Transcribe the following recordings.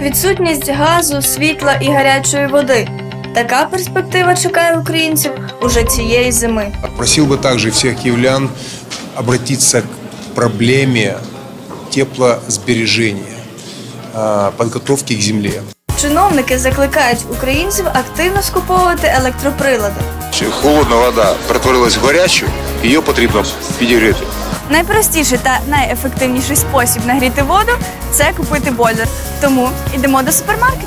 відсутність газу, світла і гарячої води. Така перспектива чекає українців уже цієї зими. Просил бы также всех киевлян обратиться к проблеме теплосбережения, а, подготовки к земле. Чиновники закликають українців активно скуповувати електроприлади. Холодна вода перетворилась в гарячу, її потрібно підігріти. Найпростіший та найефективніший спосіб нагріти воду це купити бойлер. Тому йдемо до супермаркету.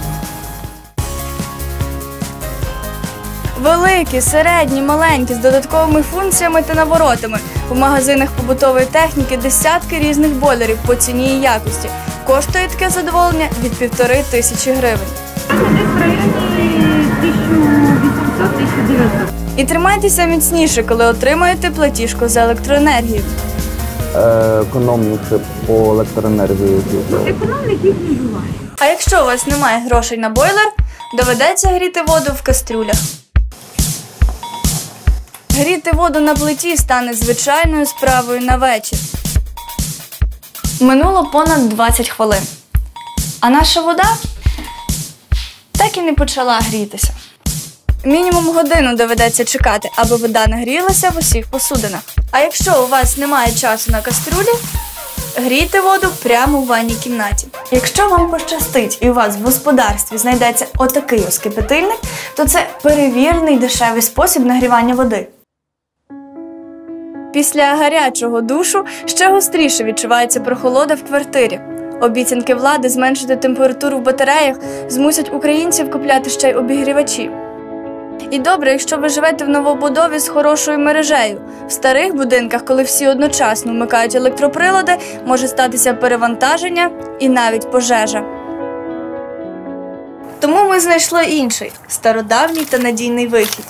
Великі, середні, маленькі з додатковими функціями та наворотами. В магазинах побутової техніки десятки різних бойлерів по ціні і якості. Коштує таке задоволення від півтори тисячі гривень. І тримайтеся міцніше, коли отримаєте платіжку за електроенергію. Економніше по електроенергії. А якщо у вас немає грошей на бойлер, доведеться гріти воду в кастрюлях. Гріти воду на плиті стане звичайною справою на вечір. Минуло понад 20 хвилин. А наша вода так і не почала грітися. Мінімум годину доведеться чекати, аби вода нагрілася в усіх посудинах. А якщо у вас немає часу на кастрюлі, Грійте воду прямо у ванній кімнаті. Якщо вам пощастить і у вас в господарстві знайдеться отакий ось кипятильник, то це перевірений дешевий спосіб нагрівання води. Після гарячого душу ще гостріше відчувається прохолода в квартирі. Обіцянки влади зменшити температуру в батареях змусять українців купляти ще й обігрівачі. І добре, якщо ви живете в новобудові з хорошою мережею. В старих будинках, коли всі одночасно вмикають електроприлади, може статися перевантаження і навіть пожежа. Тому ми знайшли інший стародавній та надійний вихід.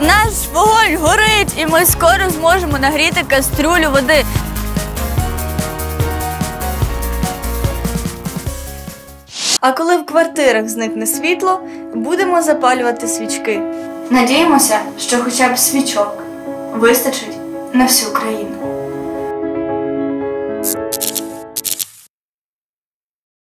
Наш вогонь горить, і ми скоро зможемо нагріти кастрюлю води. А коли в квартирах зникне світло, будемо запалювати свічки. Надіємося, що хоча б свічок вистачить на всю країну.